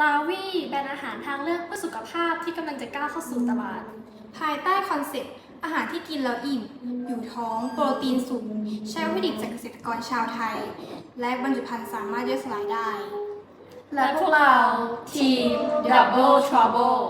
ลาวีแบรนด์อาหารทางเลือกเพื่อสุขภาพที่กำลังจะก้าวเข้าสู่ตลาด ภายใต้คอนเซ็ปต์อาหารที่กินแล้วอิ่ม อยู่ท้อง โปรตีนสูง ใช้วัตถุดิบจากเกษตรกรชาวไทย และบรรจุภัณฑ์สามารถย่อยสลายได้ และพวกเราทีม Double Trouble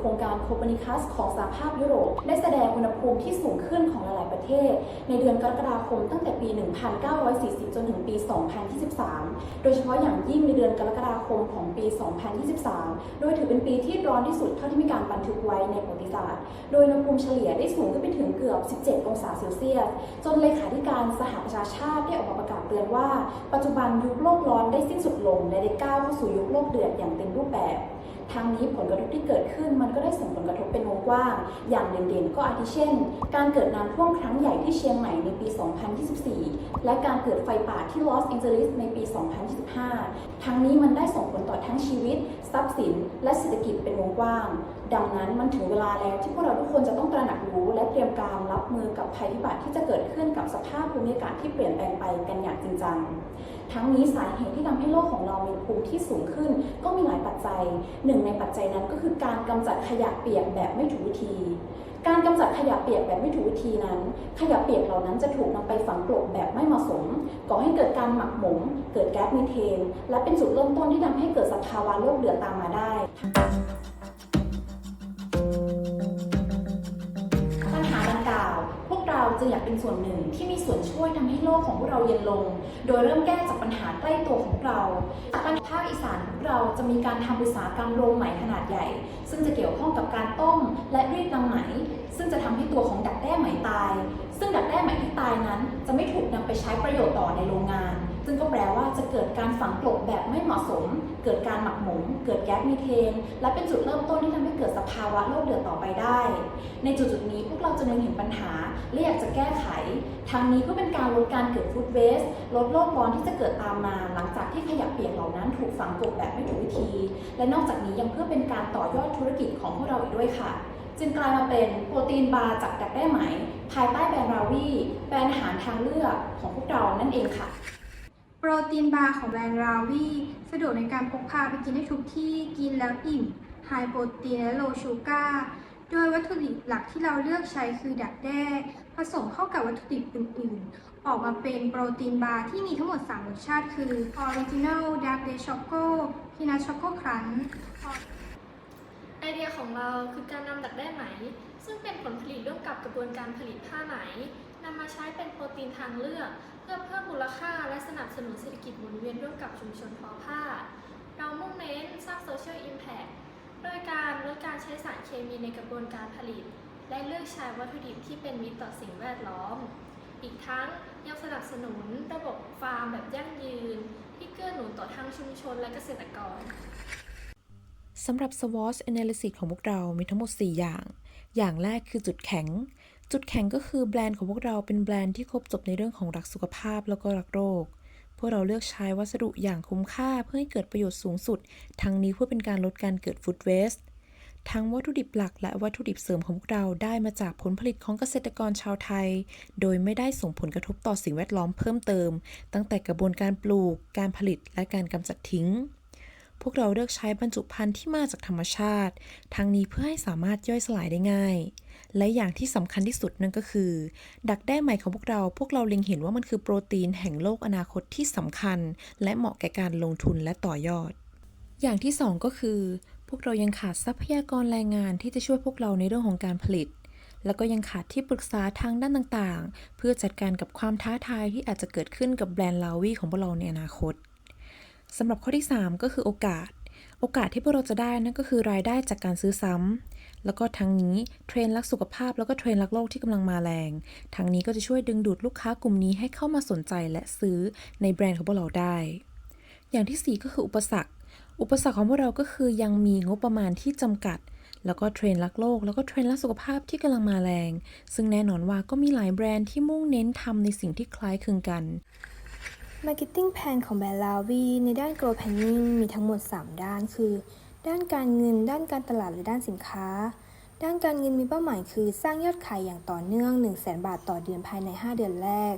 โครงการโคเปนิคัสของสหภาพยุโรป ได้แสดงอุณหภูมิที่สูงขึ้นของหลาย ๆ ประเทศ ในเดือนกรกฎาคมตั้งแต่ปี 1940 จนถึงปี 2023 โดยเฉพาะอย่างยิ่งในเดือนกรกฎาคมของปี 2023 โดยถือเป็นปีที่ร้อนที่สุดเท่าที่มีการบันทึกไว้ในประวัติศาสตร์ โดยอุณหภูมิเฉลี่ยได้สูงขึ้นไปถึงเกือบ 17 องศาเซลเซียส จนเลขาธิการสหประชาชาติได้ออกมาประกาศเตือนว่า ปัจจุบันยุคโลกร้อนได้สิ้นสุดลงและได้ก้าวเข้าสู่ยุคโลกเดือดอย่างเต็มรูปแบบ ทั้งนี้ผลกระทบที่เกิดขึ้นมันก็ได้ส่งผลกระทบเป็นวงกว้าง อย่างเด่นๆ ก็อาทิเช่น การเกิดน้ำท่วมครั้งใหญ่ที่เชียงใหม่ในปี 2024 และการเกิดไฟป่าที่ลอสแองเจลิสในปี 2025 ทั้งนี้มันได้ส่งผลต่อทั้งชีวิต ทรัพย์สิน และเศรษฐกิจเป็นวงกว้าง ดังนั้นมันถึงเวลาแล้วที่พวกเราทุกคนจะต้องตระหนักรู้ และเตรียมการรับมือกับภัยพิบัติที่จะเกิดขึ้นกับสภาพภูมิอากาศที่เปลี่ยนแปลงไปกันอย่างจริงจัง ทั้งนี้สาเหตุที่ทำให้โลกของเรามีภูมิที่สูงขึ้น ก็มีหลายปัจจัย หนึ่งในปัจจัยนั้นก็คือการกำจัดขยะเปียกแบบไม่ถูกวิธี การกำจัดขยะเปียกแบบไม่ถูกวิธีนั้น ขยะเปียกเหล่านั้นจะถูกนำไปฝังกลบแบบไม่เหมาะสม ก่อให้เกิดการหมักหมม เกิดแก๊สมีเทน และเป็นจุดเริ่มต้นที่ทำให้เกิดสภาวะโลกเดือดตามมาได้ปัญหาดังกล่าวพวกเราจึงอยากเป็นส่วนหนึ่งที่มีส่วนช่วยทำให้โลกของพวกเราเย็นลง โดยเริ่มแก้จากปัญหาใกล้ตัวของเราจากปัญหาภาคอีสานของเราจะมีการทำอุตสาหกรรมโรงไหมขนาดใหญ่ ซึ่งจะเกี่ยวข้องกับการต้มและรีดรังไหม ซึ่งจะทำให้ตัวของดักแด้ไหมตาย ซึ่งดักแด้ไหมที่ตายนั้น จะไม่ถูกนำไปใช้ประโยชน์ต่อในโรงงาน ซึ่งก็แปลว่าจะเกิดการฝังกลบแบบไม่เหมาะสม เกิดการหมักหมม เกิดแก๊สมีเทน และเป็นจุดเริ่มต้นที่ทำให้เกิดสภาวะโลกเดือดต่อไปได้ ในจุดจุดนี้พวกเราจะเล็งเห็นปัญหา และอยากจะแก้ไข ทางนี้เพื่อเป็นการลดการเกิดฟูดเวสลดโลกร้อนที่จะเกิดตามมา หลังจากที่ขยะเปียกเหล่านั้นถูกฝังกลบแบบไม่ถูกวิธี และนอกจากนี้ยังเพื่อเป็นการต่อยอดธุรกิจของพวกเราอีกด้วยค่ะจึงกลายมาเป็นโปรตีนบาร์จากดักแด้ไหม ภายใต้แบรนด์ราวีแบรนด์อาหารทางเลือกของพวกเรานั่นเองค่ะ โปรตีนบาร์ของแบรนด์ราวีสะดวกในการพกพาไปกินได้ทุกที่กินแล้วอิ่มไฮโปรตีนและโลชูการ์โดยวัตถุดิบหลักที่เราเลือกใช้คือดักแด้ ผสมเข้ากับวัตถุดิบอื่น ๆ ออกมาเป็นโปรตีนบาร์ที่มีทั้งหมด 3 รสชาติคือ Original Dark Day Choco Peanut Choco Crunch ไอเดียของเราคือการนำดักแด้ไหม ซึ่งเป็นผลผลิตร่วมกับกระบวนการผลิตผ้าไหม นำมาใช้เป็นโปรตีนทางเลือก เพื่อเพิ่มมูลค่าและสนับสนุนเศรษฐกิจหมุนเวียนร่วมกับชุมชนทอผ้า เรามุ่งเน้นสร้างโซเชียลอิมแพคโดยการลดการใช้สารเคมีในกระบวนการผลิต และเลือกใช้วัตถุดิบที่เป็นมิตรต่อสิ่งแวดล้อม อีกทั้งยังสนับสนุนระบบฟาร์มแบบยั่งยืน ที่เกื้อหนุนต่อทั้งชุมชนและเกษตรกรสำหรับ SWOT Analysis ของพวกเรามีทั้งหมด 4 อย่าง อย่างแรกคือจุดแข็ง จุดแข็งก็คือแบรนด์ของพวกเราเป็นแบรนด์ที่ครบจบในเรื่องของรักสุขภาพแล้วก็รักโรค พวกเราเลือกใช้วัสดุอย่างคุ้มค่าเพื่อให้เกิดประโยชน์สูงสุด ทั้งนี้เพื่อเป็นการลดการเกิดฟู้ดเวสต์ทั้งวัตถุดิบหลักและวัตถุดิบเสริมของพวกเราได้มาจากผลผลิตของเกษตรกรชาวไทย โดยไม่ได้ส่งผลกระทบต่อสิ่งแวดล้อมเพิ่มเติม ตั้งแต่กระบวนการปลูก การผลิตและการกำจัดทิ้ง พวกเราเลือกใช้บรรจุภัณฑ์ที่มาจากธรรมชาติ ทั้งนี้เพื่อให้สามารถย่อยสลายได้ง่าย และอย่างที่สำคัญที่สุดนั่นก็คือ ดักแด้ใหม่ของพวกเรา พวกเราเล็งเห็นว่ามันคือโปรตีนแห่งโลกอนาคตที่สำคัญ และเหมาะแก่การลงทุนและต่อยอด อย่างที่สองก็คือ พวกเรายังขาดทรัพยากรแรงงานที่จะช่วยพวกเราในเรื่องของการผลิต แล้วก็ยังขาดที่ปรึกษาทางด้านต่างๆ เพื่อจัดการกับความท้าทายที่อาจจะเกิดขึ้นกับแบรนด์ลาวีของพวกเราในอนาคตสำหรับข้อที่ 3 ก็คือโอกาส โอกาสที่พวกเราจะได้นั่นก็คือรายได้จากการซื้อซ้ำ แล้วก็ทั้งนี้เทรนด์รักสุขภาพแล้วก็เทรนด์รักโลกที่กำลังมาแรง ทั้งนี้ก็จะช่วยดึงดูดลูกค้ากลุ่มนี้ให้เข้ามาสนใจและซื้อในแบรนด์ของพวกเราได้ อย่างที่ 4 ก็คืออุปสรรค อุปสรรคของพวกเราก็คือยังมีงบประมาณที่จำกัด แล้วก็เทรนด์รักโลก แล้วก็เทรนด์รักสุขภาพที่กำลังมาแรง ซึ่งแน่นอนว่าก็มีหลายแบรนด์ที่มุ่งเน้นทำในสิ่งที่คล้ายคลึงกัน Marketing Plan ของแบรนด์ลาวีในด้าน Grow Planning มีทั้งหมด 3 ด้านคือ ด้านการเงิน ด้านการตลาดและด้านสินค้า ด้านการเงินมีเป้าหมายคือสร้างยอดขายอย่างต่อเนื่อง 1 0 0 0 0แบาทต่อเดือนภายใน 5 เดือนแรก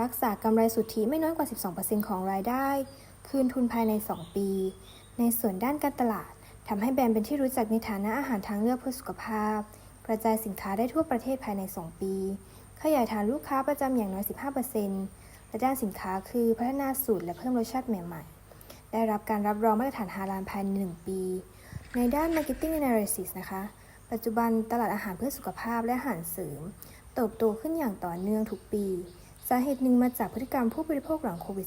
รักษากำไรสุทธิไม่น้อยกว่า 12%ของรายได้ คืนทุนภายใน 2 ปี ในส่วนด้านการตลาดทำให้แบรนด์เป็นที่รู้จักในฐานะอาหารทางเลือกเพื่อสุขภาพ กระจายสินค้าได้ทั่วประเทศภายใน 2 ปี ขยายฐานลูกค้าประจำอย่างน้อย 15%และด้านสินค้าคือพัฒนาสูตรและเพิ่มรสชาติใหม่ๆ ได้รับการรับรองมาตรฐานฮาลาลภายใน 1 ปี ในด้าน Marketing Analysis นะคะ ปัจจุบันตลาดอาหารเพื่อสุขภาพและอาหารเสริม เติบโตขึ้นอย่างต่อเนื่องทุกปี สาเหตุหนึ่งมาจากพฤติกรรมผู้บริโภคหลังโควิด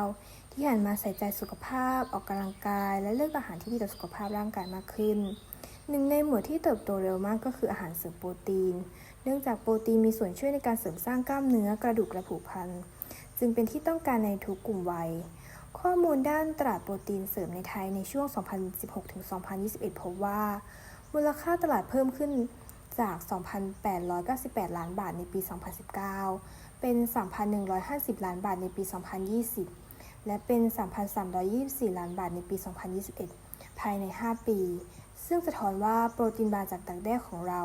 -19 ที่หันมาใส่ใจสุขภาพ ออกกำลังกาย และเลือกอาหารที่ดีต่อสุขภาพร่างกายมากขึ้นหนึ่งในหมวดที่เติบโตเร็วมากก็คืออาหารเสริมโปรตีน เนื่องจากโปรตีนมีส่วนช่วยในการเสริมสร้างกล้ามเนื้อกระดูกและผุพรรณจึงเป็นที่ต้องการในทุกกลุ่มวัย ข้อมูลด้านตลาดโปรตีนเสริมในไทยในช่วง 2016-2021 พบว่า มูลค่าตลาดเพิ่มขึ้นจาก 2,898 ล้านบาทในปี 2019 เป็น 3,150 ล้านบาทในปี 2020 และเป็น 3,324 ล้านบาทในปี 2021 ภายใน 5 ปี ซึ่งสะท้อนว่าโปรตีนบาร์จากดักแด้ของเรา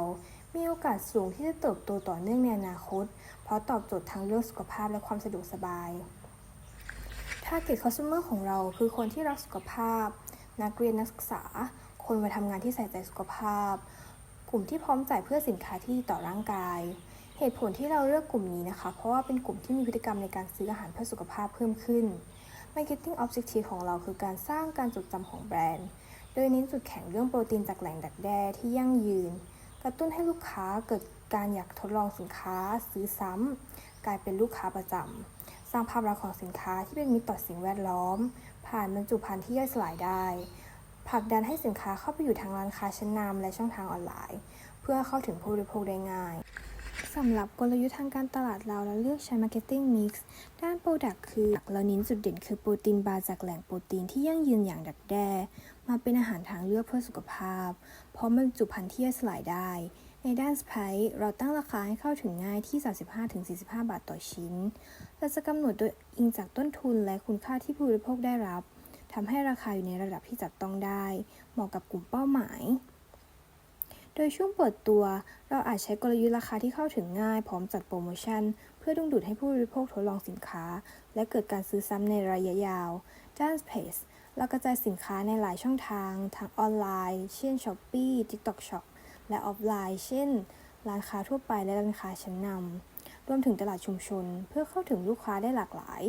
มีโอกาสสูงที่จะเติบโตต่อเนื่องในอนาคต เพราะตอบโจทย์ทั้งเรื่องสุขภาพและความสะดวกสบาย Target Customer ของเราคือคนที่รักสุขภาพ นักเรียนนักศึกษา คนมาทำงานที่ใส่ใจสุขภาพ กลุ่มที่พร้อมจ่ายเพื่อสินค้าที่ต่อร่างกาย เหตุผลที่เราเลือกกลุ่มนี้นะคะ เพราะว่าเป็นกลุ่มที่มีพฤติกรรมในการซื้ออาหารเพื่อสุขภาพเพิ่มขึ้น Marketing Objective ของเราคือการสร้างการจดจำของแบรนด์ โดยเน้นจุดแข็งเรื่องโปรตีนจากแหล่งดักแด้ที่ยั่งยืน กระตุ้นให้ลูกค้าเกิดการอยากทดลองสินค้า ซื้อซ้ำกลายเป็นลูกค้าประจำ สร้างภาพลักษณ์ของสินค้าที่เป็นมิตรต่อสิ่งแวดล้อม ผ่านบรรจุภัณฑ์ที่ย่อยสลายได้ผลักดันให้สินค้าเข้าไปอยู่ทางร้านค้าชั้นนำและช่องทางออนไลน์ เพื่อเข้าถึงผู้บริโภคได้ง่ายสำหรับกลยุทธ์ทางการตลาดเราเราเลือกใช้ Marketing Mix ด้าน Product คือเราเน้นจุดเด่นคือโปรตีนบาร์จากแหล่งโปรตีนที่ยั่งยืนอย่างดักแด้ มาเป็นอาหารทางเลือกเพื่อสุขภาพเพราะมันบรรจุภัณฑ์ที่ย่อยสลายได้ ในด้าน Price เราตั้งราคาให้เข้าถึงง่ายที่ 35-45 บาทต่อชิ้น เราจะกำหนดโดยอิงจากต้นทุนและคุณค่าที่ผู้บริโภคได้รับ ทำให้ราคาอยู่ในระดับที่จับต้องได้ เหมาะกับกลุ่มเป้าหมาย โดยช่วงเปิดตัว เราอาจใช้กลยุทธ์ราคาที่เข้าถึงง่าย พร้อมจัดโปรโมชั่น เพื่อดึงดูดให้ผู้บริโภคทดลองสินค้า และเกิดการซื้อซ้ำในระยะยาว ด้าน Space เรากระจายสินค้าในหลายช่องทางทั้งออนไลน์ เช่น Shopee TikTok Shop และออฟไลน์ เช่น ร้านค้าทั่วไปและร้านค้าชั้นนำรวมถึงตลาดชุมชน เพื่อเข้าถึงลูกค้าได้หลากหลาย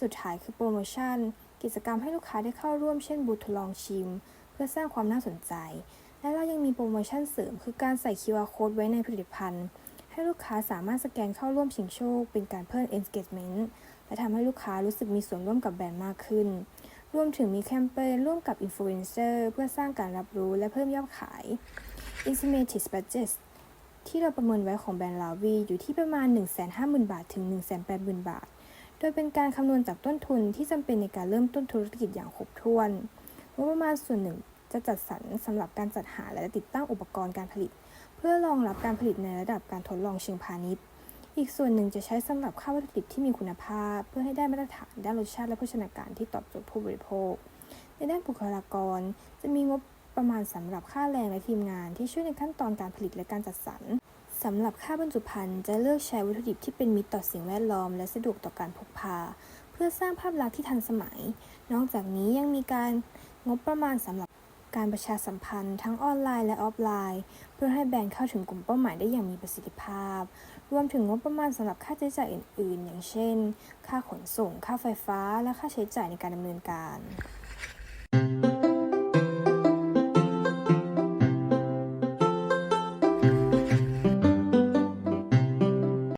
สุดท้ายคือโปรโมชั่น กิจกรรมให้ลูกค้าได้เข้าร่วมเช่นบูธทดลองชิม เพื่อสร้างความน่าสนใจ และเรายังมีโปรโมชั่นเสริม คือการใส่ QR code ไว้ในผลิตภัณฑ์ให้ลูกค้าสามารถสแกนเข้าร่วมชิงโชค เป็นการเพิ่ม engagement และทำให้ลูกค้ารู้สึกมีส่วนร่วมกับแบรนด์มากขึ้น รวมถึงมีแคมเปญร่วมกับอินฟลูเอนเซอร์เพื่อสร้างการรับรู้และเพิ่มยอดขาย Estimated Budget ที่เราประเมินไว้ของแบรนด์ลาวีอยู่ที่ประมาณ 150,000 บาท ถึง 180,000 บาท โดยเป็นการคำนวณจากต้นทุนที่จำเป็นในการเริ่มต้นธุรกิจอย่างครบถ้วนงบประมาณส่วนหนึ่งจะจัดสรรสำหรับการจัดหาและติดตั้งอุปกรณ์การผลิต เพื่อรองรับการผลิตในระดับการทดลองเชิงพาณิชย์ อีกส่วนหนึ่งจะใช้สำหรับค่าวัตถุดิบที่มีคุณภาพ เพื่อให้ได้มาตรฐานด้านรสชาติและโภชนาการที่ตอบโจทย์ผู้บริโภค ในด้านบุคลากรจะมีงบ ประมาณสำหรับค่าแรงและทีมงานที่ช่วยในขั้นตอนการผลิตและการจัดสรรสำหรับค่าบรรจุภัณฑ์จะเลือกใช้วัตถุดิบที่เป็นมิตรต่อสิ่งแวดล้อมและสะดวกต่อการพกพา เพื่อสร้างภาพลักษณ์ที่ทันสมัย นอกจากนี้ยังมีการงบประมาณสำหรับการประชาสัมพันธ์ทั้งออนไลน์และออฟไลน์ เพื่อให้แบรนด์เข้าถึงกลุ่มเป้าหมายได้อย่างมีประสิทธิภาพ รวมถึงงบประมาณสำหรับค่าใช้จ่ายอื่น ๆ อย่างเช่น ค่าขนส่ง ค่าไฟฟ้า และค่าใช้จ่ายในการดำเนินการ